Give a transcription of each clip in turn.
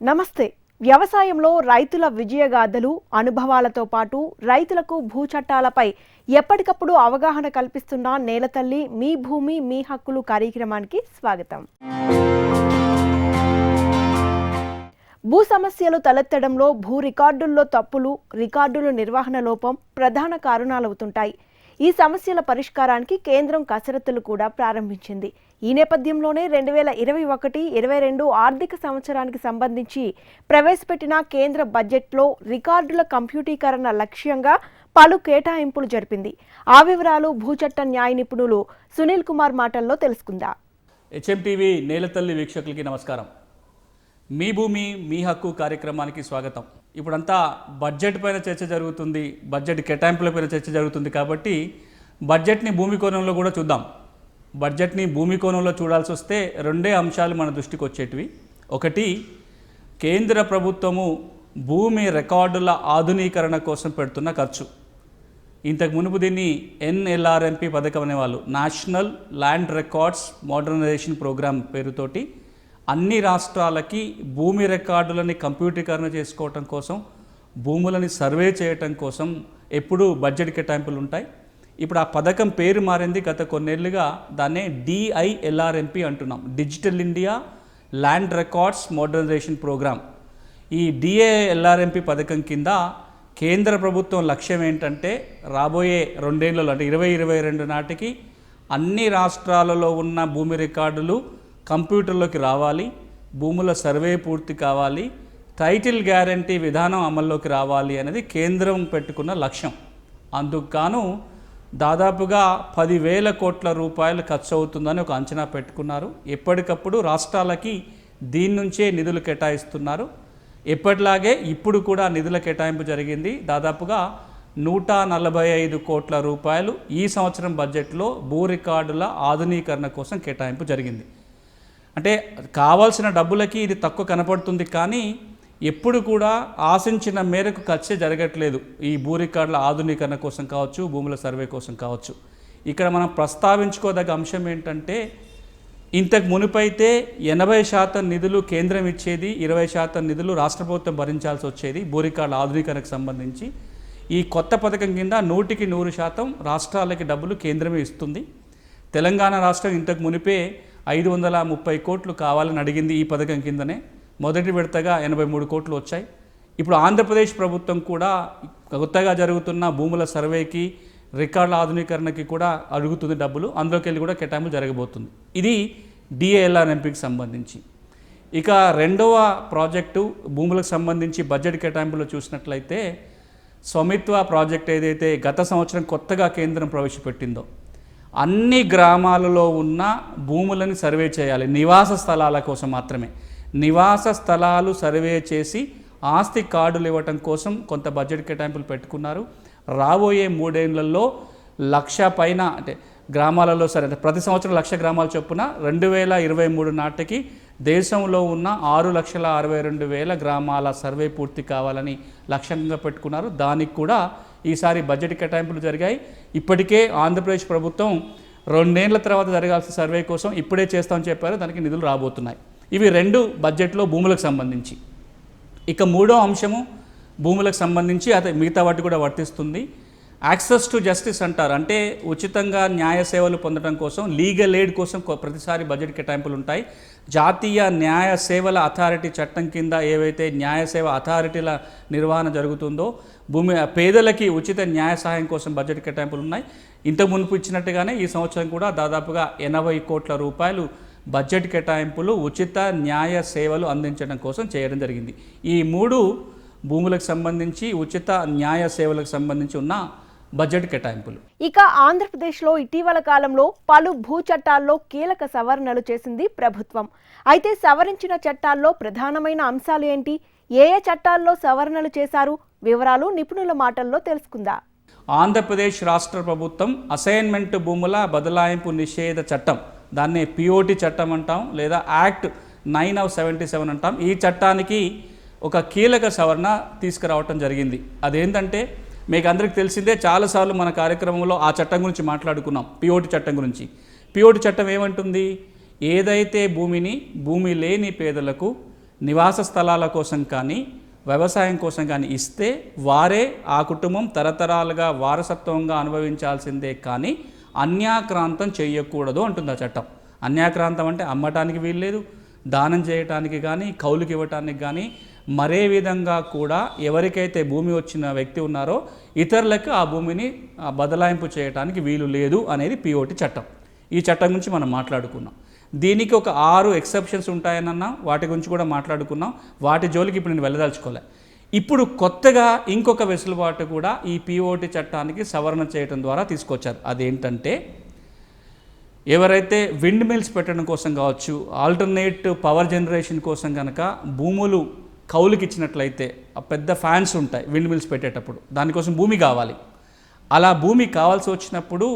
నమస్తే. వ్యవసాయంలో రైతుల విజయగాథలు అనుభవాలతో పాటు రైతులకు భూ చట్టాలపై ఎప్పటికప్పుడు అవగాహన కల్పిస్తున్న నేలతల్లి మీ భూమి మీ హక్కులు కార్యక్రమానికి స్వాగతం. భూ సమస్యలు తలెత్తడంలో భూ రికార్డుల్లో తప్పులు రికార్డుల నిర్వహణ లోపం ప్రధాన కారణాలవుతుంటాయి. ఈ సమస్యల పరిష్కారానికి కేంద్రం కసరత్తులు కూడా ప్రారంభించింది. ఈ నేపథ్యంలోనే రెండు వేల ఇరవై ఒకటి ఇరవై రెండు ఆర్థిక సంవత్సరానికి సంబంధించి ప్రవేశపెట్టిన కేంద్ర బడ్జెట్లో రికార్డుల కంప్యూటీకరణ లక్ష్యంగా పలు కేటాయింపులు జరిపింది. ఆ వివరాలు భూచట్ట న్యాయ నిపుణులు సునీల్ కుమార్ మాటల్లో తెలుసుకుందా. హెచ్ఎంటీవీ నేలతల్లి వీక్షకులకి నమస్కారం. మీ భూమి మీ హక్కు కార్యక్రమానికి స్వాగతం. ఇప్పుడంతా బడ్జెట్ పైన చర్చ జరుగుతుంది బడ్జెట్ కేటాయింపుల పైన చర్చ జరుగుతుంది కాబట్టి బడ్జెట్ని భూమి కోణంలో కూడా చూద్దాం. బడ్జెట్ని భూమి కోణంలో చూడాల్సి వస్తే రెండే అంశాలు మన దృష్టికి వచ్చేటివి. ఒకటి కేంద్ర ప్రభుత్వము భూమి రికార్డుల ఆధునీకరణ కోసం పెడుతున్న ఖర్చు. ఇంతకు మునుపు దీన్ని ఎన్ఎల్ఆర్ఎంపి పథకం అనేవాళ్ళు. National land records modernisation programme పేరుతోటి అన్ని రాష్ట్రాలకి భూమి రికార్డులని కంప్యూటీకరణ చేసుకోవటం కోసం భూములని సర్వే చేయటం కోసం ఎప్పుడూ బడ్జెట్ కేటాయింపులు ఉంటాయి. ఇప్పుడు ఆ పథకం పేరు మారింది గత కొన్నేళ్ళుగా దాన్నే డిఐఎల్ఆర్ఎంపి అంటున్నాం. Digital India land records modernisation programme ఈ డిఏఎల్ఆర్ఎంపి పథకం కింద కేంద్ర ప్రభుత్వం లక్ష్యం ఏంటంటే రాబోయే రెండేళ్ళలో అంటే ఇరవై ఇరవై రెండు నాటికి అన్ని రాష్ట్రాలలో ఉన్న భూమి రికార్డులు కంప్యూటర్లోకి రావాలి భూముల సర్వే పూర్తి కావాలి టైటిల్ గ్యారంటీ విధానం అమల్లోకి రావాలి అనేది కేంద్రం పెట్టుకున్న లక్ష్యం. అందుకు గాను దాదాపుగా పదివేల కోట్ల రూపాయలు ఖర్చు అవుతుందని ఒక అంచనా పెట్టుకున్నారు. ఎప్పటికప్పుడు రాష్ట్రాలకి దీని నుంచే నిధులు కేటాయిస్తున్నారు. ఎప్పటిలాగే ఇప్పుడు కూడా నిధుల కేటాయింపు జరిగింది. దాదాపుగా నూట నలభై ఐదు కోట్ల రూపాయలు ఈ సంవత్సరం బడ్జెట్లో భూ రికార్డుల ఆధునీకరణ కోసం కేటాయింపు జరిగింది. అంటే కావాల్సిన డబ్బులకి ఇది తక్కువ కనపడుతుంది కానీ ఎప్పుడు కూడా ఆశించిన మేరకు ఖర్చు జరగట్లేదు. ఈ భూ రికార్డుల ఆధునీకరణ కోసం కావచ్చు భూముల సర్వే కోసం కావచ్చు. ఇక్కడ మనం ప్రస్తావించుకోదగ్గ అంశం ఏంటంటే ఇంతకు మునుపైతే ఎనభై శాతం నిధులు కేంద్రం ఇచ్చేది ఇరవై శాతం నిధులు రాష్ట్ర ప్రభుత్వం భరించాల్సి వచ్చేది భూ రికార్డుల ఆధునీకరణకు సంబంధించి. ఈ కొత్త పథకం కింద నూటికి నూరు శాతం రాష్ట్రాలకి డబ్బులు కేంద్రమే ఇస్తుంది. తెలంగాణ రాష్ట్రం ఇంతకు మునిపే ఐదు వందల ముప్పై కోట్లు కావాలని అడిగింది ఈ పథకం కిందనే. మొదటి విడతగా ఎనభై మూడు కోట్లు వచ్చాయి. ఇప్పుడు ఆంధ్రప్రదేశ్ ప్రభుత్వం కూడా కొత్తగా జరుగుతున్న భూముల సర్వేకి రికార్డుల ఆధునీకరణకి కూడా అడుగుతుంది డబ్బులు. అందులోకి వెళ్ళి కూడా కేటాయింపు జరగబోతుంది. ఇది డిఏఎల్ఆర్ఎంపీకి సంబంధించి. ఇక రెండవ ప్రాజెక్టు భూములకు సంబంధించి బడ్జెట్ కేటాయింపులో చూసినట్లయితే స్వమిత్వ ప్రాజెక్ట్ ఏదైతే గత సంవత్సరం కొత్తగా కేంద్రం ప్రవేశపెట్టిందో అన్ని గ్రామాలలో ఉన్న భూములని సర్వే చేయాలి. నివాస స్థలాల కోసం మాత్రమే. నివాస స్థలాలు సర్వే చేసి ఆస్తి కార్డులు ఇవ్వటం కోసం కొంత బడ్జెట్ కేటాయింపులు పెట్టుకున్నారు. రాబోయే మూడేళ్ళలో లక్ష పైన అంటే గ్రామాలలో సరే అంటే ప్రతి సంవత్సరం లక్ష గ్రామాల చొప్పున రెండు వేల ఇరవై మూడు నాటికి దేశంలో ఉన్న ఆరు లక్షల అరవై రెండు వేల గ్రామాల సర్వే పూర్తి కావాలని లక్ష్యంగా పెట్టుకున్నారు. దానికి కూడా ఈసారి బడ్జెట్ కేటాయింపులు జరిగాయి. ఇప్పటికే ఆంధ్రప్రదేశ్ ప్రభుత్వం రెండేళ్ళ తర్వాత జరగాల్సిన సర్వే కోసం ఇప్పుడే చేస్తామని చెప్పారు. దానికి నిధులు రాబోతున్నాయి. ఇవి రెండు బడ్జెట్లో భూములకు సంబంధించి. ఇక మూడో అంశము భూములకు సంబంధించి అదే మిగతా వాటి కూడా వర్తిస్తుంది. యాక్సెస్ టు జస్టిస్ అంటారు. అంటే ఉచితంగా న్యాయ సేవలు పొందడం కోసం లీగల్ ఎయిడ్ కోసం ప్రతిసారి బడ్జెట్ కేటాయింపులు ఉంటాయి. జాతీయ న్యాయ సేవల అథారిటీ చట్టం కింద ఏవైతే న్యాయ సేవ అథారిటీల నిర్వహణ జరుగుతుందో భూమి పేదలకి ఉచిత న్యాయ సహాయం కోసం బడ్జెట్ కేటాయింపులు ఉన్నాయి. ఇంత మునుపు ఇచ్చినట్టుగానే ఈ సంవత్సరం కూడా దాదాపుగా ఎనభై కోట్ల రూపాయలు బడ్జెట్ కేటాయింపులు ఉచిత న్యాయ సేవలు అందించడం కోసం చేయడం జరిగింది. ఈ మూడు భూములకు సంబంధించి ఉచిత న్యాయ సేవలకు సంబంధించి ఉన్న బడ్జెట్ కేటాయింపులు. ఇక ఆంధ్రప్రదేశ్లో ఇటీవల కాలంలో పలు భూ చట్టాల్లో కీలక సవరణలు చేసింది ప్రభుత్వం. అయితే సవరించిన చట్టాల్లో ప్రధానమైన అంశాలు ఏంటి? ఏ ఏ చట్టాల్లో సవరణలు చేశారు? వివరాలు నిపుణుల మాటల్లో తెలుసుకుందాం. ఆంధ్రప్రదేశ్ రాష్ట్ర ప్రభుత్వం అసైన్మెంట్ భూముల బదలాయింపు నిషేధ చట్టం దాన్నే పిఓటి చట్టం అంటాం లేదా act nine of seventy seven అంటాం. ఈ చట్టానికి ఒక కీలక సవరణ తీసుకురావటం జరిగింది. అదేంటంటే మీకు అందరికీ తెలిసిందే చాలాసార్లు మన కార్యక్రమంలో ఆ చట్టం గురించి మాట్లాడుకున్నాం పిఓటి చట్టం గురించి. పిఓటి చట్టం ఏమంటుంది? ఏదైతే భూమిని భూమి లేని పేదలకు నివాస స్థలాల కోసం కానీ వ్యవసాయం కోసం కానీ ఇస్తే వారే ఆ కుటుంబం తరతరాలుగా వారసత్వంగా అనుభవించాల్సిందే కానీ అన్యాక్రాంతం చేయకూడదు అంటుంది ఆ చట్టం. అన్యాక్రాంతం అంటే అమ్మటానికి వీల్లేదు దానం చేయటానికి కానీ కౌలుకి ఇవ్వటానికి కానీ మరే విధంగా కూడా ఎవరికైతే భూమి వచ్చిన వ్యక్తి ఉన్నారో ఇతరులకు ఆ భూమిని బదలాయింపు చేయటానికి వీలు లేదు అనేది పిఓటి చట్టం. ఈ చట్టం గురించి మనం మాట్లాడుకున్నాం. దీనికి ఒక ఆరు ఎక్సెప్షన్స్ ఉంటాయనన్నా. వాటి గురించి కూడా మాట్లాడుకున్నాం. వాటి జోలికి ఇప్పుడు నేను వెళ్ళదలుచుకోలే. ఇప్పుడు కొత్తగా ఇంకొక వెసులుబాటు కూడా ఈ పిఓటి చట్టానికి సవరణ చేయడం ద్వారా తీసుకొచ్చారు. అదేంటంటే ఎవరైతే విండ్ మిల్స్ పెట్టడం కోసం కావచ్చు ఆల్టర్నేట్ పవర్ జనరేషన్ కోసం కనుక భూములు కౌలుకి ఇచ్చినట్లయితే ఆ పెద్ద ఫ్యాన్స్ ఉంటాయి విండ్ మిల్స్ పెట్టేటప్పుడు. దానికోసం భూమి కావాలి. అలా భూమి కావాల్సి వచ్చినప్పుడు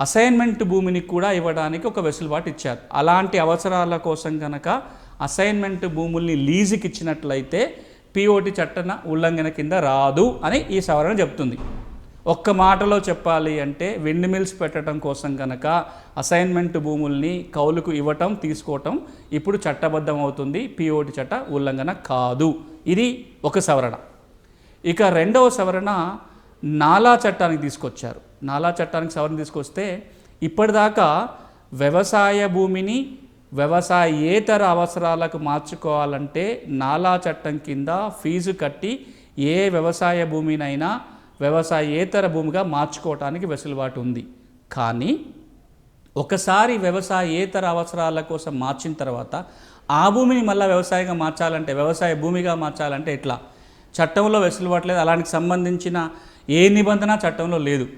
అసైన్మెంట్ భూమిని కూడా ఇవ్వడానికి ఒక వెసులుబాటు ఇచ్చారు. అలాంటి అవసరాల కోసం కనుక అసైన్మెంట్ భూముల్ని లీజుకి ఇచ్చినట్లయితే పిఓటి చట్టన ఉల్లంఘన కింద రాదు అని ఈ సవరణ చెప్తుంది. ఒక్క మాటలో చెప్పాలి అంటే విండ్ మిల్స్ పెట్టడం కోసం కనుక అసైన్మెంట్ భూముల్ని కౌలుకు ఇవ్వటం తీసుకోవటం ఇప్పుడు చట్టబద్ధం అవుతుంది పిఓటి చట్ట ఉల్లంఘన కాదు. ఇది ఒక సవరణ. ఇక రెండవ సవరణ నాలా చట్టానికి తీసుకొచ్చారు. నాలా చట్టానికి సవరణ తీసుకొస్తే ఇప్పటిదాకా వ్యవసాయ భూమిని వ్యవసాయేతర అవసరాలకు మార్చుకోవాలంటే నాలా చట్టం కింద ఫీజు కట్టి ఏ వ్యవసాయ భూమినైనా వ్యవసాయేతర భూమిగా మార్చుకోవటానికి వెసులుబాటు ఉంది. కానీ ఒకసారి వ్యవసాయేతర అవసరాల కోసం మార్చిన తర్వాత ఆ భూమిని మళ్ళీ వ్యవసాయంగా మార్చాలంటే వ్యవసాయ భూమిగా మార్చాలంటే ఎట్లా? చట్టంలో వెసులుబాటు లేదు. అలాంటికి సంబంధించిన ఏ నిబంధన చట్టంలో లేదు.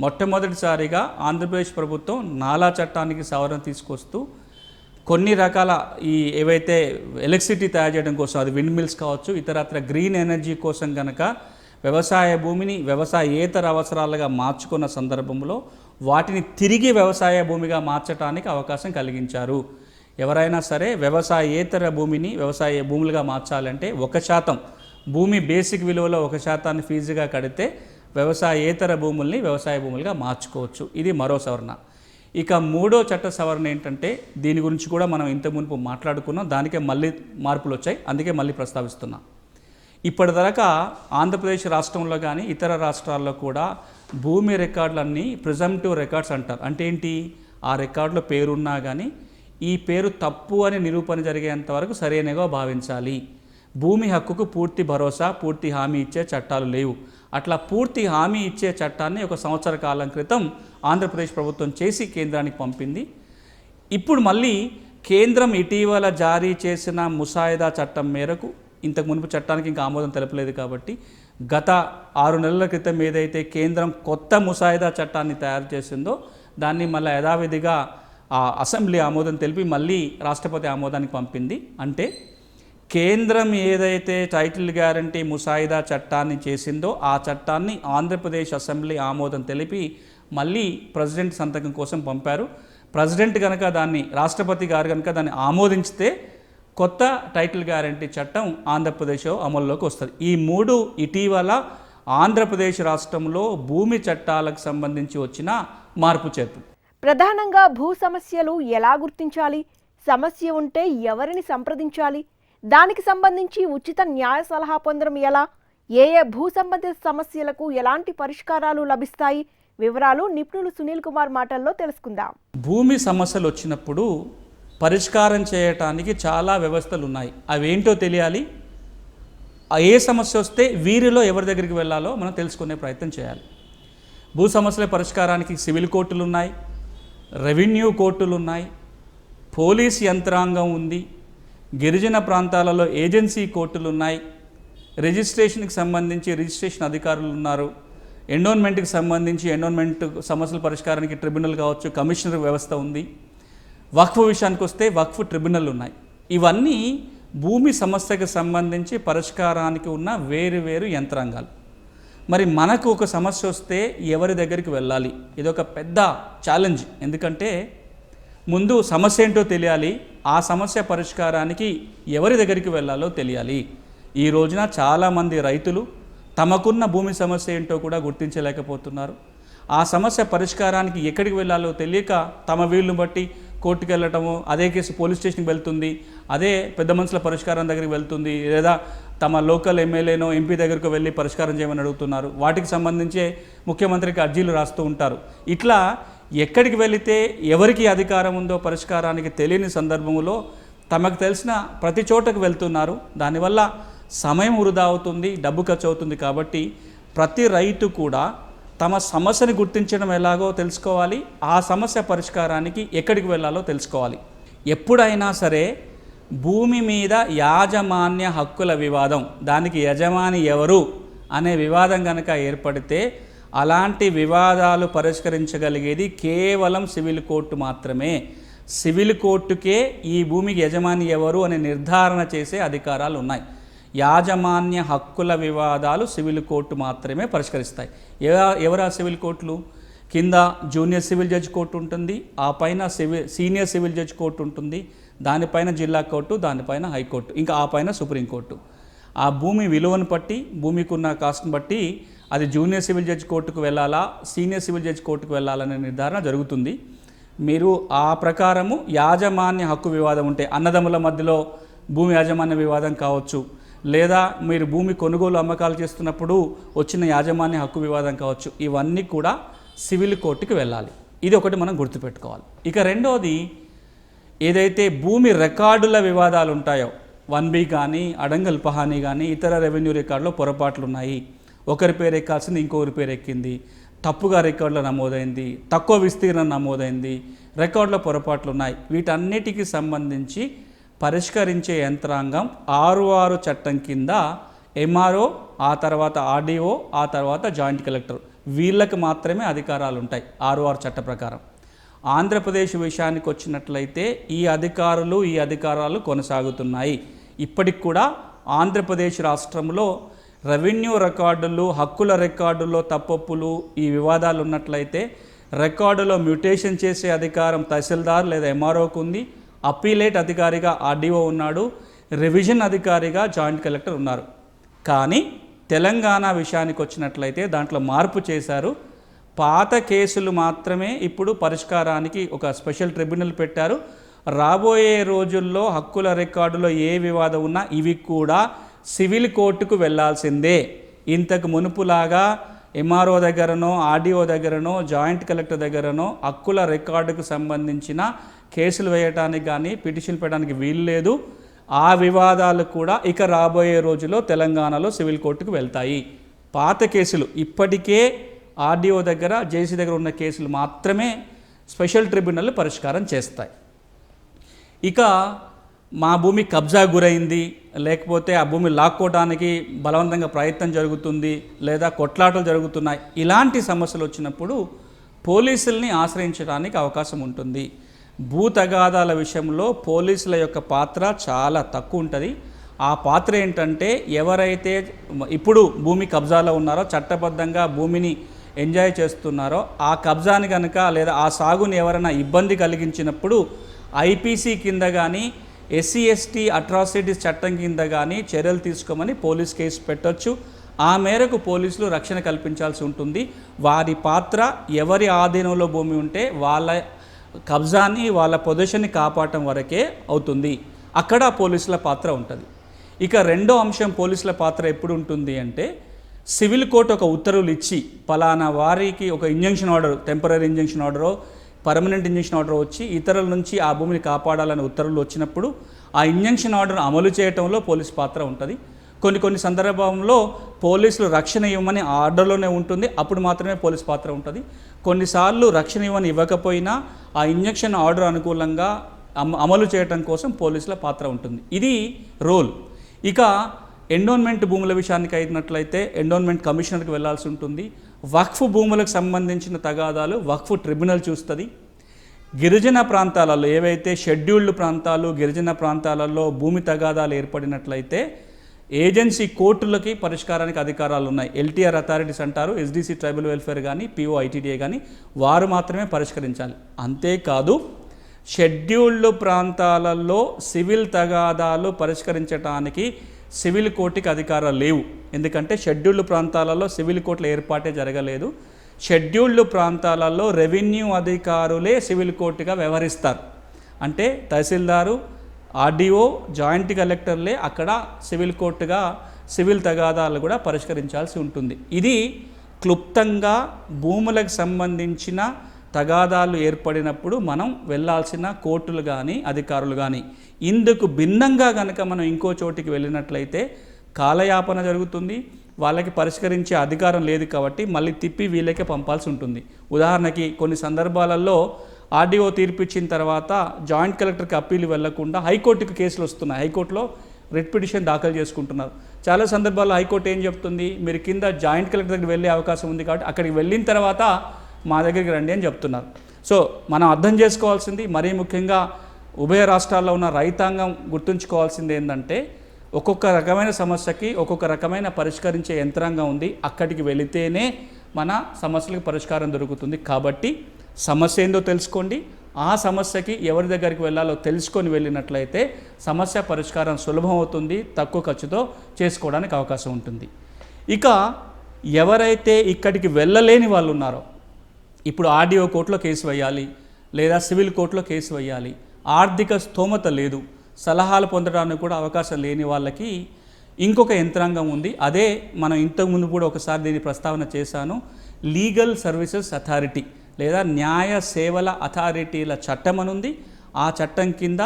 మొట్టమొదటిసారిగా ఆంధ్రప్రదేశ్ ప్రభుత్వం నాలా చట్టానికి సవరణ తీసుకొస్తూ కొన్ని రకాల ఈ ఏవైతే ఎలక్ట్రిసిటీ తయారు చేయడం కోసం అది విండ్ మిల్స్ కావచ్చు ఇతరత్ర గ్రీన్ ఎనర్జీ కోసం కనుక వ్యవసాయ భూమిని వ్యవసాయేతర అవసరాలుగా మార్చుకున్న సందర్భంలో వాటిని తిరిగి వ్యవసాయ భూమిగా మార్చడానికి అవకాశం కలిగించారు. ఎవరైనా సరే వ్యవసాయేతర భూమిని వ్యవసాయ భూములుగా మార్చాలంటే ఒక శాతం భూమి బేసిక్ విలువలో ఒక శాతాన్ని ఫీజుగా కడితే వ్యవసాయేతర భూముల్ని వ్యవసాయ భూములుగా మార్చుకోవచ్చు. ఇది మరో సవరణ. ఇక మూడో చట్ట సవరణ ఏంటంటే దీని గురించి కూడా మనం ఇంత మునుపు మాట్లాడుకున్నాం. దానికే మళ్ళీ మార్పులు వచ్చాయి. అందుకే మళ్ళీ ప్రస్తావిస్తున్నా. ఇప్పటిదాకా ఆంధ్రప్రదేశ్ రాష్ట్రంలో కానీ ఇతర రాష్ట్రాల్లో కూడా భూమి రికార్డులన్నీ ప్రిజంటివ్ రికార్డ్స్ అంటారు. అంటే ఏంటి? ఆ రికార్డులో పేరున్నా కానీ ఈ పేరు తప్పు అని నిరూపణ జరిగేంత వరకు సరైనగా భావించాలి. భూమి హక్కుకు పూర్తి భరోసా పూర్తి హామీ ఇచ్చే చట్టాలు లేవు. అట్లా పూర్తి హామీ ఇచ్చే చట్టాన్ని ఒక సంవత్సర కాలం క్రితం ఆంధ్రప్రదేశ్ ప్రభుత్వం చేసి కేంద్రానికి పంపింది. ఇప్పుడు మళ్ళీ కేంద్రం ఇటీవల జారీ చేసిన ముసాయిదా చట్టం మేరకు ఇంతకు మునుపు చట్టానికి ఇంకా ఆమోదం తెలపలేదు కాబట్టి గత ఆరు నెలల క్రితం ఏదైతే కేంద్రం కొత్త ముసాయిదా చట్టాన్ని తయారు చేసిందో దాన్ని మళ్ళీ యథావిధిగా ఆ అసెంబ్లీ ఆమోదం తెలిపి మళ్ళీ రాష్ట్రపతి ఆమోదానికి పంపింది. అంటే కేంద్రం ఏదైతే టైటిల్ గ్యారంటీ ముసాయిదా చట్టాన్ని చేసిందో ఆ చట్టాన్ని ఆంధ్రప్రదేశ్ అసెంబ్లీ ఆమోదం తెలిపి మళ్ళీ ప్రెసిడెంట్ సంతకం కోసం పంపారు. ప్రెసిడెంట్ కనుక దాన్ని రాష్ట్రపతి గారు కనుక దాన్ని ఆమోదించితే కొత్త టైటిల్ గ్యారంటీ చట్టం ఆంధ్రప్రదేశ్ అమల్లోకి వస్తుంది. ఈ మూడు ఇటీవల ఆంధ్రప్రదేశ్ రాష్ట్రంలో భూమి చట్టాలకు సంబంధించి వచ్చిన మార్పు చేర్పు ప్రధానంగా భూ సమస్యలు ఎలా గుర్తించాలి? సమస్య ఉంటే ఎవరిని సంప్రదించాలి? దానికి సంబంధించి ఉచిత న్యాయ సలహా పొందడం ఎలా? ఏ ఏ భూ సంబంధిత సమస్యలకు ఎలాంటి పరిష్కారాలు లభిస్తాయి? వివరాలు నిపుణులు సునీల్ కుమార్ మాటల్లో తెలుసుకుందాం. భూమి సమస్యలు వచ్చినప్పుడు పరిష్కారం చేయటానికి చాలా వ్యవస్థలు ఉన్నాయి. అవేంటో తెలియాలి? ఆ ఏ సమస్య వస్తే వీరిలో ఎవరి దగ్గరికి వెళ్ళాలో మనం తెలుసుకునే ప్రయత్నం చేయాలి. భూ సమస్యల పరిష్కారానికి సివిల్ కోర్టులు ఉన్నాయి రెవెన్యూ కోర్టులు ఉన్నాయి పోలీస్ యంత్రాంగం ఉంది గిరిజన ప్రాంతాలలో ఏజెన్సీ కోర్టులు ఉన్నాయి రిజిస్ట్రేషన్కి సంబంధించి రిజిస్ట్రేషన్ అధికారులు ఉన్నారు ఎండోన్మెంట్కి సంబంధించి ఎండోన్మెంట్ సమస్యల పరిష్కారానికి ట్రిబ్యునల్ కావచ్చు కమిషనర్ వ్యవస్థ ఉంది. వక్ఫ్ విషయానికి వస్తే వక్ఫ్ ట్రిబ్యునల్ ఉన్నాయి ఇవన్నీ భూమి సమస్యకు సంబంధించి పరిష్కారానికి ఉన్న వేరు వేరు యంత్రాంగాలు. మరి మనకు ఒక సమస్య వస్తే ఎవరి దగ్గరికి వెళ్ళాలి? ఇది ఒక పెద్ద ఛాలెంజ్ ఎందుకంటే ముందు సమస్య ఏంటో తెలియాలి ఆ సమస్య పరిష్కారానికి ఎవరి దగ్గరికి వెళ్ళాలో తెలియాలి. ఈ రోజున చాలామంది రైతులు తమకున్న భూమి సమస్య ఏంటో కూడా గుర్తించలేకపోతున్నారు. ఆ సమస్య పరిష్కారానికి ఎక్కడికి వెళ్ళాలో తెలియక తమ వీళ్ళని బట్టి కోర్టుకు వెళ్ళటము అదే కేసు పోలీస్ స్టేషన్కి వెళ్తుంది అదే పెద్ద మనుషుల పరిష్కారం దగ్గరికి వెళ్తుంది లేదా తమ లోకల్ ఎమ్మెల్యేనో ఎంపీ దగ్గరకు వెళ్ళి పరిష్కారం చేయమని అడుగుతున్నారు. వాటికి సంబంధించే ముఖ్యమంత్రికి అర్జీలు రాస్తూ ఉంటారు. ఇట్లా ఎక్కడికి వెళితే ఎవరికి అధికారం ఉందో పరిష్కారానికి తెలియని సందర్భంలో తమకు తెలిసిన ప్రతి చోటకు వెళ్తున్నారు. దానివల్ల సమయం వృధా అవుతుంది డబ్బు ఖర్చు అవుతుంది కాబట్టి ప్రతి రైతు కూడా తమ సమస్యని గుర్తించడం ఎలాగో తెలుసుకోవాలి ఆ సమస్య పరిష్కారానికి ఎక్కడికి వెళ్ళాలో తెలుసుకోవాలి. ఎప్పుడైనా సరే భూమి మీద యాజమాన్య హక్కుల వివాదం దానికి యజమాని ఎవరు అనే వివాదం కనుక ఏర్పడితే అలాంటి వివాదాలు పరిష్కరించగలిగేది కేవలం సివిల్ కోర్టు మాత్రమే. సివిల్ కోర్టుకే ఈ భూమికి యజమాని ఎవరు అనే నిర్ధారణ చేసే అధికారాలు ఉన్నాయి. యాజమాన్య హక్కుల వివాదాలు సివిల్ కోర్టు మాత్రమే పరిష్కరిస్తాయి. ఎవరా సివిల్ కోర్టులు? కింద జూనియర్ సివిల్ జడ్జ్ కోర్టు ఉంటుంది ఆ పైన civil senior civil judge court ఉంటుంది దానిపైన జిల్లా కోర్టు దానిపైన హైకోర్టు ఇంకా ఆ పైన సుప్రీంకోర్టు ఆ భూమి విలువను బట్టి భూమికి ఉన్న కాస్ట్ని బట్టి అది జూనియర్ సివిల్ జడ్జ్ కోర్టుకు వెళ్ళాలా సీనియర్ సివిల్ జడ్జ్ కోర్టుకు వెళ్ళాలనే నిర్ధారణ జరుగుతుంది. మీరు ఆ ప్రకారము యాజమాన్య హక్కు వివాదం ఉంటే అన్నదమ్ముల మధ్యలో భూమి యాజమాన్య వివాదం కావచ్చు లేదా మీరు భూమి కొనుగోలు అమ్మకాలు చేస్తున్నప్పుడు వచ్చిన యాజమాన్య హక్కు వివాదం కావచ్చు ఇవన్నీ కూడా సివిల్ కోర్టుకి వెళ్ళాలి. ఇది ఒకటి మనం గుర్తుపెట్టుకోవాలి. ఇక రెండోది ఏదైతే భూమి రికార్డుల వివాదాలు ఉంటాయో వన్ బి కానీ అడంగల్ పహానీ కానీ ఇతర రెవెన్యూ రికార్డులో పొరపాట్లు ఉన్నాయి ఒకరి పేరు ఎక్కాల్సింది ఇంకొకరి పేరు ఎక్కింది. తప్పుగా రికార్డులో నమోదైంది తక్కువ విస్తీర్ణం నమోదైంది రికార్డుల పొరపాట్లు ఉన్నాయి వీటన్నిటికీ సంబంధించి పరిష్కరించే యంత్రాంగం ఆరు ఆరు చట్టం కింద ఎంఆర్ఓ ఆ తర్వాత ఆర్డీఓ ఆ తర్వాత జాయింట్ కలెక్టర్. వీళ్ళకి మాత్రమే అధికారాలు ఉంటాయి ఆరు ఆరు చట్ట ప్రకారం. ఆంధ్రప్రదేశ్ విషయానికి వచ్చినట్లయితే ఈ అధికారులు ఈ అధికారాలు కొనసాగుతున్నాయి. ఇప్పటికి కూడా ఆంధ్రప్రదేశ్ రాష్ట్రంలో రెవెన్యూ రికార్డులు హక్కుల రికార్డుల్లో తప్పప్పులు ఈ వివాదాలు ఉన్నట్లయితే రికార్డులో మ్యూటేషన్ చేసే అధికారం తహసీల్దార్ లేదా ఎంఆర్ఓకు ఉంది. అప్పీలేట్ అధికారిగా ఆర్డీఓ ఉన్నాడు. రివిజన్ అధికారిగా జాయింట్ కలెక్టర్ ఉన్నారు. కానీ తెలంగాణ విషయానికి వచ్చినట్లయితే దాంట్లో మార్పు చేశారు. పాత కేసులు మాత్రమే ఇప్పుడు పరిష్కారానికి ఒక స్పెషల్ ట్రిబ్యునల్ పెట్టారు. రాబోయే రోజుల్లో హక్కుల రికార్డులో ఏ వివాదం ఉన్నా ఇవి కూడా సివిల్ కోర్టుకు వెళ్ళాల్సిందే ఇంతకు మునుపులాగా ఎంఆర్ఓ దగ్గరనో ఆర్డీఓ దగ్గరనో జాయింట్ కలెక్టర్ దగ్గరనో హక్కుల రికార్డుకు సంబంధించిన కేసులు వేయడానికి కానీ పిటిషన్ పెట్టడానికి వీలు లేదు. ఆ వివాదాలు కూడా ఇక రాబోయే రోజుల్లో తెలంగాణలో సివిల్ కోర్టుకు వెళ్తాయి. పాత కేసులు ఇప్పటికే ఆర్డీఓ దగ్గర జేసీ దగ్గర ఉన్న కేసులు మాత్రమే స్పెషల్ ట్రిబ్యునల్ పరిష్కారం చేస్తాయి. ఇక మా భూమి కబ్జా గురైంది లేకపోతే ఆ భూమి లాక్కోవడానికి బలవంతంగా ప్రయత్నం జరుగుతుంది లేదా కొట్లాటలు జరుగుతున్నాయి. ఇలాంటి సమస్యలు వచ్చినప్పుడు పోలీసుల్ని ఆశ్రయించడానికి అవకాశం ఉంటుంది. భూ తగాదాల విషయంలో పోలీసుల యొక్క పాత్ర చాలా తక్కువ ఉంటుంది. ఆ పాత్ర ఏంటంటే ఎవరైతే ఇప్పుడు భూమి కబ్జాలో ఉన్నారో చట్టబద్ధంగా భూమిని ఎంజాయ్ చేస్తున్నారో ఆ కబ్జాని కనుక లేదా ఆ సాగుని ఎవరైనా ఇబ్బంది కలిగించినప్పుడు ఐపీసీ కింద కానీ ఎస్సీ ఎస్టీ అట్రాసిటీస్ చట్టం కింద కానీ చర్యలు తీసుకోమని పోలీస్ కేసు పెట్టొచ్చు. ఆ మేరకు పోలీసులు రక్షణ కల్పించాల్సి ఉంటుంది. వారి పాత్ర ఎవరి ఆధీనంలో భూమి ఉంటే వాళ్ళ కబ్జాని వాళ్ళ పొజిషన్ని కాపాడటం వరకే అవుతుంది. అక్కడ పోలీసుల పాత్ర ఉంటుంది. ఇక రెండో అంశం పోలీసుల పాత్ర ఎప్పుడు ఉంటుంది అంటే సివిల్ కోర్టు ఒక ఉత్తర్వులు ఇచ్చి పలానా వారికి ఒక ఇంజంక్షన్ ఆర్డర్ టెంపరీ ఇంజంక్షన్ ఆర్డరో పర్మనెంట్ ఇంజంక్షన్ ఆర్డర్ వచ్చి ఇతరుల నుంచి ఆ భూమిని కాపాడాలనే ఉత్తర్వులు వచ్చినప్పుడు ఆ ఇంజంక్షన్ ఆర్డర్ అమలు చేయటంలో పోలీస్ పాత్ర ఉంటుంది. కొన్ని కొన్ని సందర్భంలో పోలీసులు రక్షణ ఇవ్వమని ఆర్డర్లోనే ఉంటుంది. అప్పుడు మాత్రమే పోలీస్ పాత్ర ఉంటుంది. కొన్నిసార్లు రక్షణ ఇవ్వని ఇవ్వకపోయినా ఆ ఇంజక్షన్ ఆర్డర్ అనుకూలంగా అమ- అమలు చేయడం కోసం పోలీసుల పాత్ర ఉంటుంది. ఇది రోల్. ఇక ఎండోన్మెంట్ భూముల విషయానికి అయినట్లయితే ఎండోన్మెంట్ కమిషనర్కి వెళ్ళాల్సి ఉంటుంది. వక్ఫ్ భూములకు సంబంధించిన తగాదాలు వక్ఫ్ ట్రిబ్యునల్ చూస్తుంది. గిరిజన ప్రాంతాలలో ఏవైతే షెడ్యూల్డ్ ప్రాంతాలు గిరిజన ప్రాంతాలలో భూమి తగాదాలు ఏర్పడినట్లయితే ఏజెన్సీ కోర్టులకి పరిష్కారానికి అధికారాలు ఉన్నాయి. ఎల్టీఆర్ అథారిటీస్ అంటారు ఎస్డిసి ట్రైబల్ వెల్ఫేర్ కానీ పిఓ ఐటీడీఏ కానీ వారు మాత్రమే పరిష్కరించాలి. అంతేకాదు షెడ్యూల్డ్ ప్రాంతాలలో సివిల్ తగాదాలు పరిష్కరించడానికి సివిల్ కోర్టుకి అధికారాలు లేవు. ఎందుకంటే షెడ్యూల్డ్ ప్రాంతాలలో సివిల్ కోర్టుల ఏర్పాటే జరగలేదు. షెడ్యూల్డ్ ప్రాంతాలలో రెవెన్యూ అధికారులే సివిల్ కోర్టుగా వ్యవహరిస్తారు. అంటే తహసీల్దారు ఆర్డీఓ జాయింట్ కలెక్టర్లే అక్కడ సివిల్ కోర్టుగా సివిల్ తగాదాలు కూడా పరిష్కరించాల్సి ఉంటుంది. ఇది క్లుప్తంగా భూములకు సంబంధించిన తగాదాలు ఏర్పడినప్పుడు మనం వెళ్ళాల్సిన కోర్టులు కానీ అధికారులు కానీ ఇందుకు భిన్నంగా కనుక మనం ఇంకో చోటికి వెళ్ళినట్లయితే కాలయాపన జరుగుతుంది. వాళ్ళకి పరిష్కరించే అధికారం లేదు కాబట్టి మళ్ళీ తిప్పి వీళ్ళకే పంపాల్సి ఉంటుంది. ఉదాహరణకి కొన్ని సందర్భాలలో ఆర్డీఓ తీర్పు ఇచ్చిన తర్వాత జాయింట్ కలెక్టర్కి అప్పీలు వెళ్ళకుండా హైకోర్టుకి కేసులు వస్తున్నాయి. హైకోర్టులో రిట్ పిటిషన్ దాఖలు చేసుకుంటున్నారు. చాలా సందర్భాల్లో హైకోర్టు ఏం చెప్తుంది? మీరు కింద జాయింట్ కలెక్టర్ దగ్గరికి వెళ్ళే అవకాశం ఉంది కాబట్టి అక్కడికి వెళ్ళిన తర్వాత మా దగ్గరికి రండి అని చెప్తున్నారు. సో మనం అర్థం చేసుకోవాల్సింది మరీ ముఖ్యంగా ఉభయ రాష్ట్రాల్లో ఉన్న రైతాంగం గుర్తుంచుకోవాల్సింది ఏంటంటే ఒక్కొక్క రకమైన సమస్యకి ఒక్కొక్క రకమైన పరిష్కరించే యంత్రాంగం ఉంది. అక్కడికి వెళితేనే మన సమస్యలకు పరిష్కారం దొరుకుతుంది. కాబట్టి సమస్య ఏందో తెలుసుకోండి. ఆ సమస్యకి ఎవరి దగ్గరికి వెళ్ళాలో తెలుసుకొని వెళ్ళినట్లయితే సమస్య పరిష్కారం సులభం అవుతుంది తక్కువ ఖర్చుతో చేసుకోవడానికి అవకాశం ఉంటుంది. ఇక ఎవరైతే ఇక్కడికి వెళ్ళలేని వాళ్ళు ఉన్నారో ఇప్పుడు ఆర్డీఓ కోర్టులో కేసు వేయాలి లేదా సివిల్ కోర్టులో కేసు వేయాలి. ఆర్థిక స్తోమత లేదు. సలహాలు పొందడానికి కూడా అవకాశం లేని వాళ్ళకి ఇంకొక యంత్రాంగం ఉంది. అదే మనం ఇంతకుముందు కూడా ఒకసారి దీన్ని ప్రస్తావన చేశాను. లీగల్ సర్వీసెస్ అథారిటీ లేదా న్యాయ సేవల అథారిటీల చట్టం అనుంది ఆ చట్టం కింద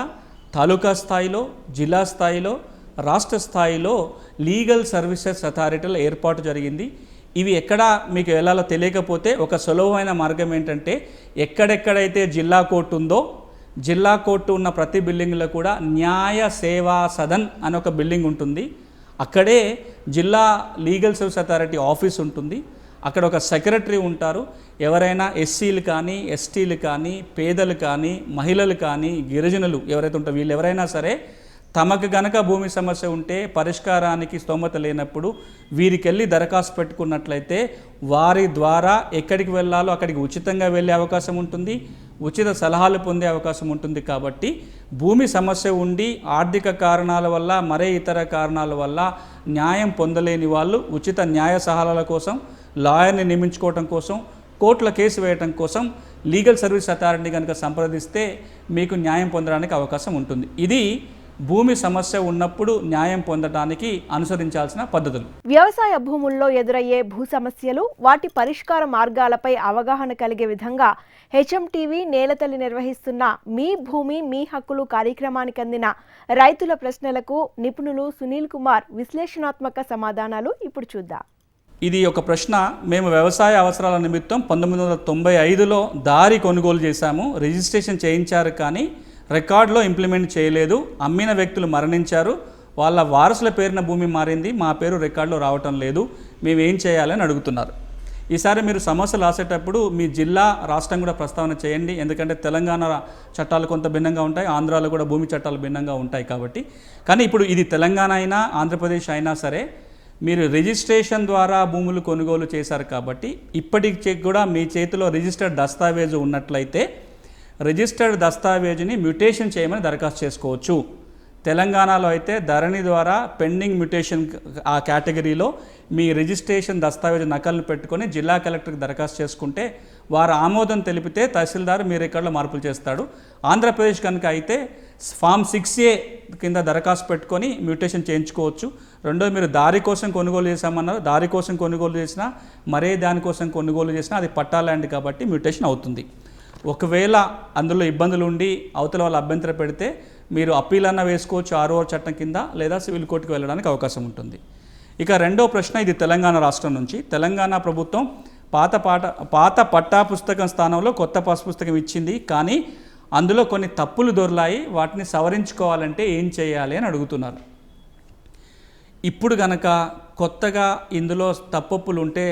తాలూకా స్థాయిలో జిల్లా స్థాయిలో రాష్ట్ర స్థాయిలో లీగల్ సర్వీసెస్ అథారిటీల ఏర్పాటు జరిగింది. ఇవి ఎక్కడ మీకు వెళ్ళాలో తెలియకపోతే ఒక సులభమైన మార్గం ఏంటంటే ఎక్కడెక్కడైతే జిల్లా కోర్టు ఉందో జిల్లా కోర్టు ఉన్న ప్రతి బిల్డింగ్లో కూడా న్యాయ సేవా సదన్ అని ఒక బిల్డింగ్ ఉంటుంది. అక్కడే జిల్లా లీగల్ సర్వీస్ అథారిటీ ఆఫీస్ ఉంటుంది. అక్కడ ఒక సెక్రటరీ ఉంటారు. ఎవరైనా ఎస్సీలు కానీ ఎస్టీలు కానీ పేదలు కానీ మహిళలు కానీ గిరిజనులు ఎవరైతే ఉంటారో వీళ్ళు ఎవరైనా సరే తమకు గనక భూమి సమస్య ఉంటే పరిష్కారానికి స్తోమత లేనప్పుడు వీరికెళ్ళి దరఖాస్తు పెట్టుకున్నట్లయితే వారి ద్వారా ఎక్కడికి వెళ్ళాలో అక్కడికి ఉచితంగా వెళ్ళే అవకాశం ఉంటుంది ఉచిత సలహాలు పొందే అవకాశం ఉంటుంది కాబట్టి భూమి సమస్య ఉండి ఆర్థిక కారణాల వల్ల మరే ఇతర కారణాల వల్ల న్యాయం పొందలేని వాళ్ళు ఉచిత న్యాయ సలహాల కోసం లాయర్ని నియమించుకోవటం కోసం కోర్టుల కేసు వేయటం కోసం లీగల్ సర్వీస్ అథారిటీ కనుక సంప్రదిస్తే మీకు న్యాయం పొందడానికి అవకాశం ఉంటుంది. ఇది భూమి సమస్య ఉన్నప్పుడు న్యాయం పొందడానికి అనుసరించాల్సిన పద్ధతులు. వ్యవసాయ భూముల్లో ఎదురయ్యే భూ సమస్యలు వాటి పరిష్కార మార్గాలపై అవగాహన కలిగే విధంగా హెచ్ఎంటీవీ నేలతల్లి నిర్వహిస్తున్న మీ భూమి మీ హక్కులు కార్యక్రమానికి అందిన రైతుల ప్రశ్నలకు నిపుణులు సునీల్ కుమార్ విశ్లేషణాత్మక సమాధానాలు ఇప్పుడు చూద్దాం. ఇది ఒక ప్రశ్న. మేము వ్యవసాయ అవసరాల నిమిత్తం పంతొమ్మిది వందల తొంభై ఐదులో దారి కొనుగోలు చేశాము. రిజిస్ట్రేషన్ చేయించారు కానీ రికార్డులో ఇంప్లిమెంట్ చేయలేదు. అమ్మిన వ్యక్తులు మరణించారు. వాళ్ళ వారసుల పేరున భూమి మారింది. మా పేరు రికార్డులో రావటం లేదు. మేము ఏం చేయాలని అడుగుతున్నారు. ఈసారి మీరు సమస్యలు రాసేటప్పుడు మీ జిల్లా రాష్ట్రం కూడా ప్రస్తావన చేయండి. ఎందుకంటే తెలంగాణ చట్టాలు కొంత భిన్నంగా ఉంటాయి. ఆంధ్రాలో కూడా భూమి చట్టాలు భిన్నంగా ఉంటాయి కాబట్టి. కానీ ఇప్పుడు ఇది తెలంగాణ అయినా ఆంధ్రప్రదేశ్ అయినా సరే మీరు రిజిస్ట్రేషన్ ద్వారా భూములు కొనుగోలు చేశారు కాబట్టి ఇప్పటికి కూడా మీ చేతిలో రిజిస్టర్డ్ దస్తావేజు ఉన్నట్లయితే రిజిస్టర్డ్ దస్తావేజుని మ్యుటేషన్ చేయమని దరఖాస్తు చేసుకోవచ్చు. తెలంగాణలో అయితే ధరణి ద్వారా పెండింగ్ మ్యుటేషన్ ఆ కేటగిరీలో మీ రిజిస్ట్రేషన్ దస్తావేజు నకలను పెట్టుకొని జిల్లా కలెక్టర్కి దరఖాస్తు చేసుకుంటే వారు ఆమోదం తెలిపితే తహసీల్దార్ మీ రికార్డులో మార్పులు చేస్తాడు. ఆంధ్రప్రదేశ్ కనుక అయితే ఫామ్ సిక్స్ ఏ కింద దరఖాస్తు పెట్టుకొని మ్యూటేషన్ చేయించుకోవచ్చు. రెండో మీరు దారి కోసం కొనుగోలు చేశామన్నారు. దారి కోసం కొనుగోలు చేసినా మరే దానికోసం కొనుగోలు చేసినా అది పట్టా ల్యాండ్ కాబట్టి మ్యూటేషన్ అవుతుంది. ఒకవేళ అందులో ఇబ్బందులు ఉండి అవతల వాళ్ళు అభ్యంతర పెడితే మీరు అప్పీల్ అన్న వేసుకోవచ్చు ఆరో చట్టం కింద లేదా సివిల్ కోర్టుకు వెళ్ళడానికి అవకాశం ఉంటుంది. ఇక రెండో ప్రశ్న ఇది తెలంగాణ రాష్ట్రం నుంచి. తెలంగాణ ప్రభుత్వం పాత పాట పాత పట్టా పుస్తకం స్థానంలో కొత్త పాస్ పుస్తకం ఇచ్చింది. కానీ అందులో కొన్ని తప్పులు దొరలాయి వాటిని సవరించుకోవాలంటే ఏం చేయాలి అని అడుగుతున్నారు. ఇప్పుడు గనక కొత్తగా ఇందులో తప్పప్పులు ఉంటే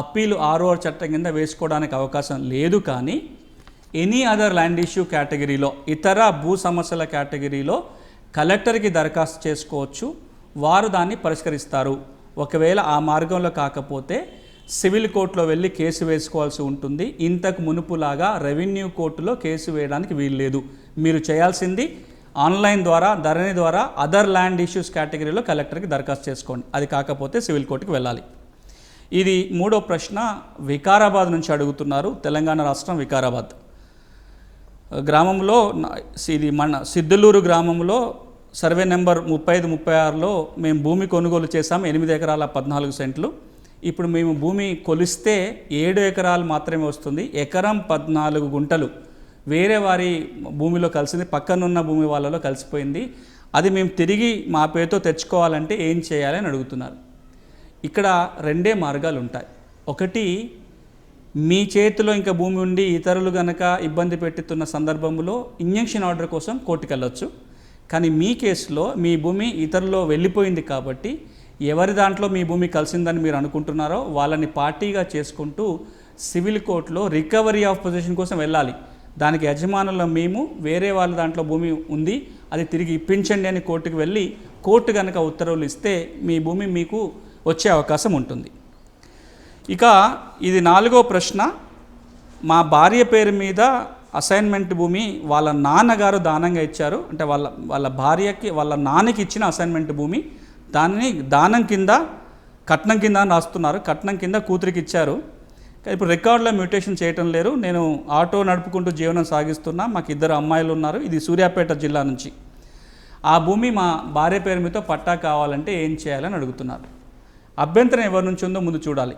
అప్పీలు ఆరో చట్టం కింద వేసుకోవడానికి అవకాశం లేదు కానీ ఎనీ అదర్ ల్యాండ్ ఇష్యూ కేటగిరీలో ఇతర భూ సమస్యల కేటగిరీలో కలెక్టర్కి దరఖాస్తు చేసుకోవచ్చు. వారు దాన్ని పరిష్కరిస్తారు. ఒకవేళ ఆ మార్గంలో కాకపోతే సివిల్ కోర్టులో వెళ్ళి కేసు వేసుకోవాల్సి ఉంటుంది. ఇంతకు మునుపులాగా రెవెన్యూ కోర్టులో కేసు వేయడానికి వీల్లేదు. మీరు చేయాల్సింది ఆన్లైన్ ద్వారా ధరణి ద్వారా అదర్ ల్యాండ్ ఇష్యూస్ కేటగిరీలో కలెక్టర్కి దరఖాస్తు చేసుకోండి. అది కాకపోతే సివిల్ కోర్టుకి వెళ్ళాలి. ఇది మూడో ప్రశ్న వికారాబాద్ నుంచి అడుగుతున్నారు. తెలంగాణ రాష్ట్రం వికారాబాద్. గ్రామంలో ఇది మన సిద్ధలూరు గ్రామంలో సర్వే నెంబర్ ముప్పై ఐదు ముప్పై ఆరులో మేము భూమి కొనుగోలు చేసాం ఎనిమిది ఎకరాల పద్నాలుగు సెంట్లు. ఇప్పుడు మేము భూమి కొలిస్తే ఏడు ఎకరాలు మాత్రమే వస్తుంది ఎకరం పద్నాలుగు గుంటలు. వేరే వారి భూమిలో కలిసింది పక్కనున్న భూమి వాళ్ళలో కలిసిపోయింది. అది మేము తిరిగి మా పేరుతో తెచ్చుకోవాలంటే ఏం చేయాలని అడుగుతున్నారు. ఇక్కడ రెండే మార్గాలు ఉంటాయి ఒకటి మీ చేతిలో ఇంకా భూమి ఉండి ఇతరులు గనక ఇబ్బంది పెట్టుతున్న సందర్భంలో ఇంజెక్షన్ ఆర్డర్ కోసం కోర్టుకు వెళ్ళొచ్చు కానీ మీ కేసులో మీ భూమి ఇతరులో వెళ్ళిపోయింది కాబట్టి ఎవరి దాంట్లో మీ భూమి కలిసిందని మీరు అనుకుంటున్నారో వాళ్ళని పార్టీగా చేసుకుంటూ సివిల్ కోర్టులో రికవరీ ఆఫ్ పొజిషన్ కోసం వెళ్ళాలి. దానికి యజమానుల మేము వేరే వాళ్ళ దాంట్లో భూమి ఉంది అది తిరిగి ఇప్పించండి అని కోర్టుకు వెళ్ళి కోర్టు కనుక ఉత్తర్వులు ఇస్తే మీ భూమి మీకు వచ్చే అవకాశం ఉంటుంది. ఇక ఇది నాలుగో ప్రశ్న. మా భార్య పేరు మీద అసైన్మెంట్ భూమి వాళ్ళ నాన్నగారు దానంగా ఇచ్చారు. అంటే వాళ్ళ వాళ్ళ భార్యకి వాళ్ళ నాన్నకి ఇచ్చిన అసైన్మెంట్ భూమి. దాన్ని దానం కింద కట్నం కింద అని రాస్తున్నారు. కట్నం కింద కూతురికి ఇచ్చారు. ఇప్పుడు రికార్డులో మ్యూటేషన్ చేయటం లేరు నేను ఆటో నడుపుకుంటూ జీవనం సాగిస్తున్నా. మాకు ఇద్దరు అమ్మాయిలు ఉన్నారు. ఇది సూర్యాపేట జిల్లా నుంచి. ఆ భూమి మా భార్య పేరు మీతో పట్టా కావాలంటే ఏం చేయాలని అడుగుతున్నారు. అభ్యంతరం ఎవరి నుంచి ఉందో ముందు చూడాలి.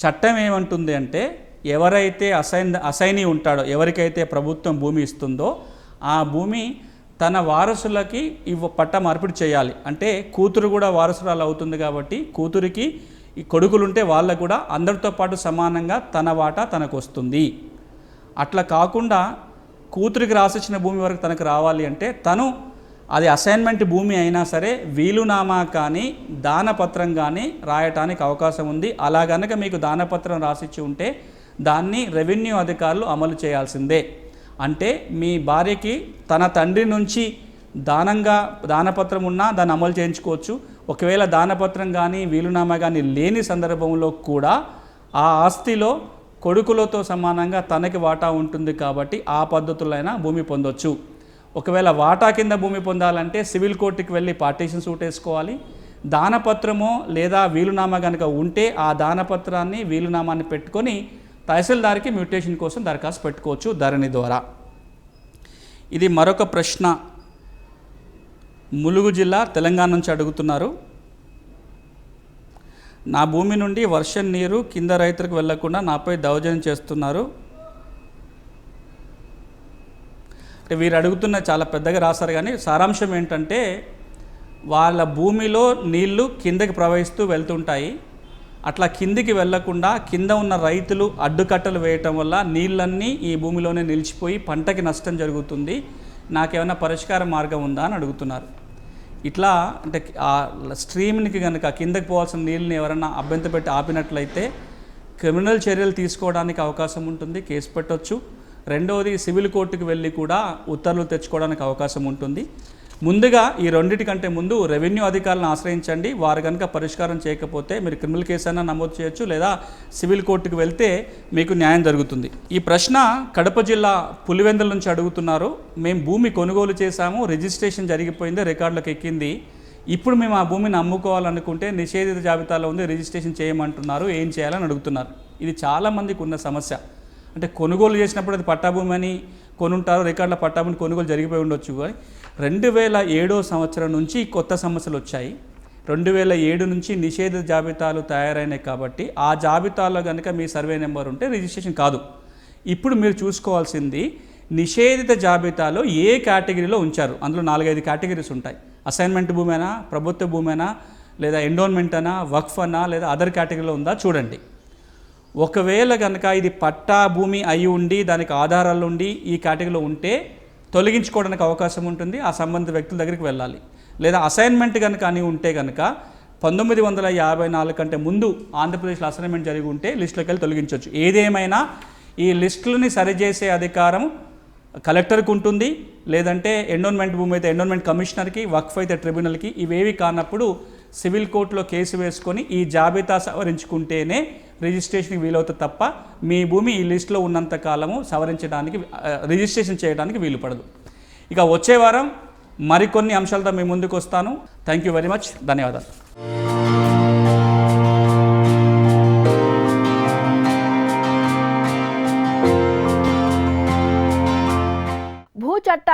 చట్టం ఏమంటుంది అంటే ఎవరైతే అసైన్ అసైనీ ఉంటాడో ఎవరికైతే ప్రభుత్వం భూమి ఇస్తుందో ఆ భూమి తన వారసులకి ఇవ్వ పట్ట మార్పిడి చేయాలి. అంటే కూతురు కూడా వారసురాలు అవుతుంది కాబట్టి కూతురికి ఈ కొడుకులుంటే వాళ్ళకు కూడా అందరితో పాటు సమానంగా తన వాటా తనకు వస్తుంది అట్లా కాకుండా కూతురికి రాసిచ్చిన భూమి వరకు తనకు రావాలి అంటే తను అది అసైన్మెంట్ భూమి అయినా సరే వీలునామా కానీ దానపత్రం కానీ రాయటానికి అవకాశం ఉంది. అలా గనక మీకు దానపత్రం రాసిచ్చి ఉంటే దాన్ని రెవెన్యూ అధికారులు అమలు చేయాల్సిందే. అంటే మీ భార్యకి తన తండ్రి నుంచి దానంగా దానపత్రం ఉన్నా దాన్ని అమలు చేయించుకోవచ్చు. ఒకవేళ దానపత్రం కానీ వీలునామా కానీ లేని సందర్భంలో కూడా ఆ ఆస్తిలో కొడుకులతో సమానంగా తనకి వాటా ఉంటుంది కాబట్టి ఆ పద్ధతులైనా భూమి పొందొచ్చు. ఒకవేళ వాటా కింద భూమి పొందాలంటే సివిల్ కోర్టుకి వెళ్ళి పార్టీషన్ సూట్ వేసుకోవాలి. దానపత్రము లేదా వీలునామా కనుక ఉంటే ఆ దానపత్రాన్ని వీలునామాన్ని పెట్టుకొని తహసీల్దార్కి మ్యూటేషన్ కోసం దరఖాస్తు పెట్టుకోవచ్చు ధరణి ద్వారా. ఇది మరొక ప్రశ్న. ములుగు జిల్లా తెలంగాణ నుంచి అడుగుతున్నారు. నా భూమి నుండి వర్షం నీరు కింద రైతులకు వెళ్ళకుండా నాపై దౌర్జన్యం చేస్తున్నారు. అంటే వీరు అడుగుతున్న చాలా పెద్దగా రాస్తారు కానీ సారాంశం ఏంటంటే వాళ్ళ భూమిలో నీళ్ళు కిందకి ప్రవహిస్తూ వెళ్తుంటాయి. అట్లా కిందికి వెళ్ళకుండా కింద ఉన్న రైతులు అడ్డుకట్టలు వేయటం వల్ల నీళ్ళన్నీ ఈ భూమిలోనే నిలిచిపోయి పంటకి నష్టం జరుగుతుంది. నాకేమైనా పరిష్కార మార్గం ఉందా అని అడుగుతున్నారు. ఇట్లా అంటే ఆ స్ట్రీమ్కి కనుక కిందకి పోవాల్సిన నీళ్ళని ఎవరైనా అభ్యంత పెట్టి ఆపినట్లయితే క్రిమినల్ చర్యలు తీసుకోవడానికి అవకాశం ఉంటుంది. కేసు పెట్టవచ్చు రెండవది సివిల్ కోర్టుకు వెళ్ళి కూడా ఉత్తర్వులు తెచ్చుకోవడానికి అవకాశం ఉంటుంది. ముందుగా ఈ రెండింటికంటే ముందు రెవెన్యూ అధికారులను ఆశ్రయించండి. వారు కనుక పరిష్కారం చేయకపోతే మీరు క్రిమినల్ కేసు అయినా నమోదు చేయొచ్చు లేదా సివిల్ కోర్టుకు వెళ్తే మీకు న్యాయం జరుగుతుంది. ఈ ప్రశ్న కడప జిల్లా పులివెందుల నుంచి అడుగుతున్నారు. మేము భూమి కొనుగోలు చేశాము రిజిస్ట్రేషన్ జరిగిపోయింది రికార్డులకు ఎక్కింది. ఇప్పుడు మేము ఆ భూమిని అమ్ముకోవాలనుకుంటే నిషేధిత జాబితాలో ఉంది రిజిస్ట్రేషన్ చేయమంటున్నారు ఏం చేయాలని అడుగుతున్నారు. ఇది చాలామందికి ఉన్న సమస్య. అంటే కొనుగోలు చేసినప్పుడు అది పట్టాభూమి అని కొనుంటారు రికార్డుల పట్టాభూమి కొనుగోలు జరిగిపోయి ఉండొచ్చు కానీ రెండు వేల ఏడో సంవత్సరం నుంచి కొత్త సమస్యలు వచ్చాయి. రెండు వేల ఏడు నుంచి నిషేధ జాబితాలు తయారైనాయి కాబట్టి ఆ జాబితాలో కనుక మీ సర్వే నెంబర్ ఉంటే రిజిస్ట్రేషన్ కాదు. ఇప్పుడు మీరు చూసుకోవాల్సింది నిషేధిత జాబితాలో ఏ కేటగిరీలో ఉంచారు? అందులో నాలుగైదు కేటగిరీస్ ఉంటాయి. అసైన్మెంట్ భూమేనా ప్రభుత్వ భూమేనా లేదా ఎండోన్మెంట్ అనా వక్ఫ్ అనా లేదా అదర్ కేటగిరీలో ఉందా? చూడండి. ఒకవేళ కనుక ఇది పట్టా భూమి అయి ఉండి దానికి ఆధారాలు ఉండి ఈ కేటగిరీలో ఉంటే తొలగించుకోవడానికి అవకాశం ఉంటుంది ఆ సంబంధిత వ్యక్తుల దగ్గరికి వెళ్ళాలి. లేదా అసైన్మెంట్ కనుక అని ఉంటే కనుక పంతొమ్మిది వందల యాభై నాలుగు కంటే ముందు ఆంధ్రప్రదేశ్లో అసైన్మెంట్ జరిగి ఉంటే లిస్టులోకి వెళ్ళి తొలగించవచ్చు. ఏదేమైనా ఈ లిస్టులని సరిచేసే అధికారం కలెక్టర్కి ఉంటుంది లేదంటే ఎండోన్మెంట్ భూమి అయితే ఎండోన్మెంట్ కమిషనర్కి వక్ఫ్ అయితే ట్రిబ్యునల్కి ఇవేవి కానప్పుడు సివిల్ కోర్టులో కేసు వేసుకొని ఈ జాబితా సవరించుకుంటేనే రిజిస్ట్రేషన్కి వీలవుతుంది తప్ప మీ భూమి ఈ లిస్టులో ఉన్నంత కాలము సవరించడానికి రిజిస్ట్రేషన్ చేయడానికి వీలు పడదు. ఇక వచ్చే వారం మరికొన్ని అంశాలతో మీ ముందుకు వస్తాను. థ్యాంక్ యూ వెరీ మచ్ ధన్యవాదాలు.